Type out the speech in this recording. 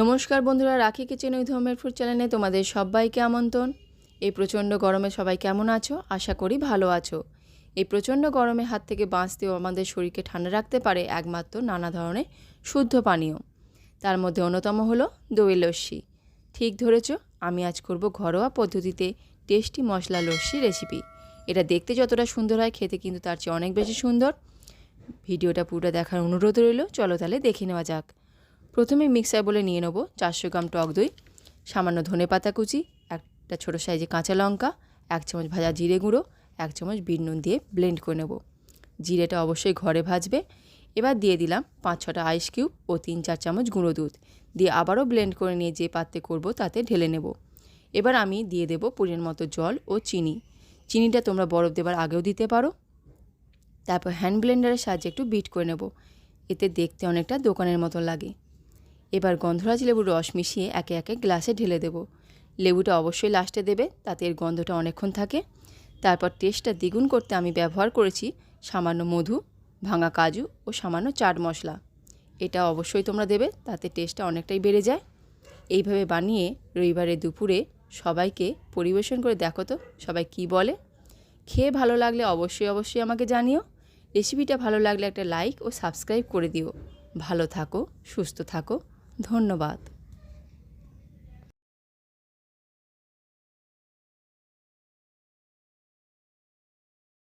নমস্কার বন্ধুরা, রাখি কিচেন উইথ হোমের ফুড চ্যানেলে তোমাদের সবাইকে আমন্ত্রণ। এই প্রচণ্ড গরমে সবাই কেমন আছো? আশা করি ভালো আছো। এই প্রচণ্ড গরমে হাত থেকে বাঁচতেও আমাদের শরীরকে ঠান্ডা রাখতে পারে একমাত্র নানা ধরনের শুদ্ধ পানীয়। তার মধ্যে অন্যতম হলো দই লস্যি। ঠিক ধরেছ, আমি আজ করব ঘরোয়া পদ্ধতিতে টেস্টি মশলা লস্যি রেসিপি এটা দেখতে যতটা সুন্দর হয়, খেতে কিন্তু তার চেয়ে অনেক বেশি সুন্দর। ভিডিওটা পুরোটা দেখার অনুরোধ রইল, চলো তাহলে দেখে নেওয়া যাক। প্রথমে মিক্সার বলে নিয়ে নেব চারশো গ্রাম টক দই, সামান্য ধনে পাতা কুচি, একটা ছোটো সাইজে কাঁচা লঙ্কা, এক চামচ ভাজা জিরে গুঁড়ো, এক চামচ বিট নুন দিয়ে ব্লেন্ড করে নেব। জিরেটা অবশ্যই ঘরে ভাজবে। এবার দিয়ে দিলাম পাঁচ ছটা আইস কিউব ও তিন চার চামচ গুঁড়ো দুধ। দিয়ে আবারও ব্লেন্ড করে নিয়ে যে পাত্রে করব তাতে ঢেলে নেব। এবার আমি দিয়ে দেব পরিমাণ মতো জল ও চিনি। চিনিটা তোমরা বরফ দেবার আগেও দিতে পারো। তারপর হ্যান্ড ব্লেন্ডারের সাহায্যে একটু বিট করে নেব। এতে দেখতে অনেকটা দোকানের মতো লাগে। এবার গন্ধরাজ লেবুর রস মিশিয়ে একে একে গ্লাসে ঢেলে দেব। লেবুটা অবশ্যই লাস্টে দেবে, তাতে এর গন্ধটা অনেকক্ষণ থাকে। তারপর টেস্টটা দ্বিগুণ করতে আমি ব্যবহার করেছি সামান্য মধু, ভাঙা কাজু ও সামান্য চাট মশলা। এটা অবশ্যই তোমরা দেবে, তাতে টেস্টটা অনেকটাই বেড়ে যায়। এইভাবে বানিয়ে রবিবারে দুপুরে সবাইকে পরিবেশন করে দেখো তো, সবাই কি বলে। খেয়ে ভালো লাগলে অবশ্যই অবশ্যই আমাকে জানিও। রেসিপিটা ভালো লাগলে একটা লাইক ও সাবস্ক্রাইব করে দিও। ভালো থাকো, সুস্থ থাকো। ধন্যবাদ।